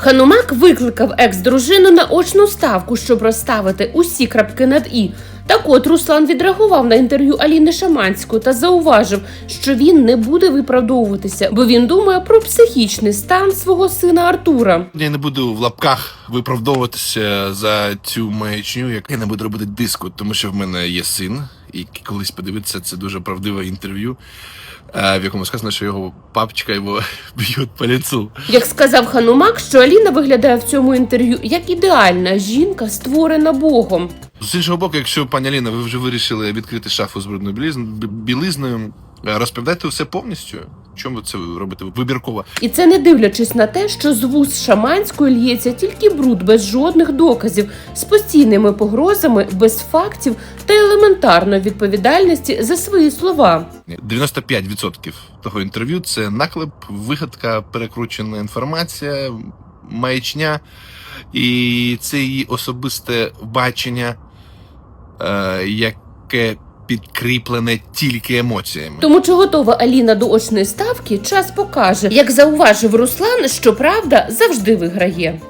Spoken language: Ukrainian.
Ханумак викликав екс-дружину на очну ставку, щоб розставити усі крапки над і. Так от Руслан відреагував на інтерв'ю Аліни Шаманської та зауважив, що він не буде виправдовуватися, бо він думає про психічний стан свого сина Артура. Я не буду в лапках виправдовуватися за цю маячню, як я не буду робити диску, тому що в мене є син, і колись подивитися це дуже правдиве інтерв'ю, е, в якому сказано, що його папочка його б'ють по лицу. Як сказав Ханумак, що Аліна виглядає в цьому інтерв'ю як ідеальна жінка, створена Богом. З іншого боку, якщо пані Аліна, ви вже вирішили відкрити шафу з брудною білизною, е, розповідайте все повністю. Чому ви це робите вибірково? І це не дивлячись на те, що з вуз шаманської л'ється тільки бруд без жодних доказів, з постійними погрозами, без фактів та елементарної відповідальності за свої слова. 95% того інтерв'ю це наклеп, вигадка, перекручена інформація, маячня, і це її особисте бачення, е, яке підкріплене тільки емоціями. Тому чи готова Аліна до очної ставки, час покаже. Як зауважив Руслан, що правда завжди виграє.